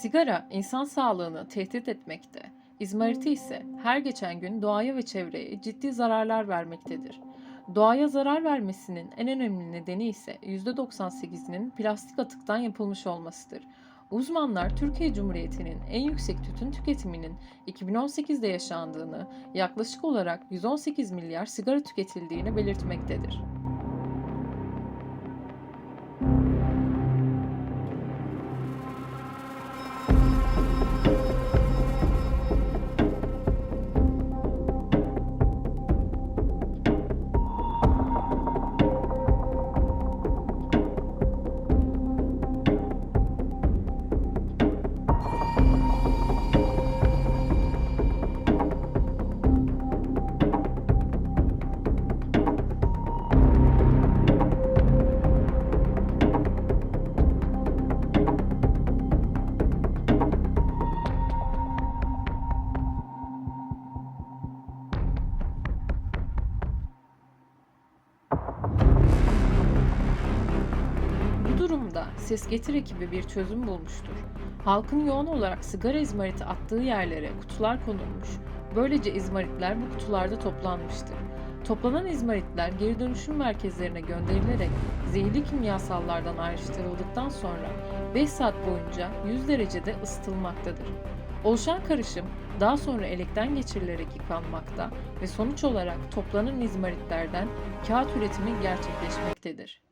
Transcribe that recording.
Sigara insan sağlığını tehdit etmekte. İzmariti ise her geçen gün doğaya ve çevreye ciddi zararlar vermektedir. Doğaya zarar vermesinin en önemli nedeni ise %98'inin plastik atıktan yapılmış olmasıdır. Uzmanlar Türkiye Cumhuriyeti'nin en yüksek tütün tüketiminin 2018'de yaşandığını, yaklaşık olarak 118 milyar sigara tüketildiğini belirtmektedir. Durumda Ses Getir ekibi bir çözüm bulmuştur. Halkın yoğun olarak sigara izmariti attığı yerlere kutular konulmuş. Böylece izmaritler bu kutularda toplanmıştır. Toplanan izmaritler geri dönüşüm merkezlerine gönderilerek zehirli kimyasallardan ayrıştırıldıktan sonra 5 saat boyunca 100 derecede ısıtılmaktadır. Oluşan karışım daha sonra elekten geçirilerek yıkanmakta ve sonuç olarak toplanan izmaritlerden kağıt üretimi gerçekleşmektedir.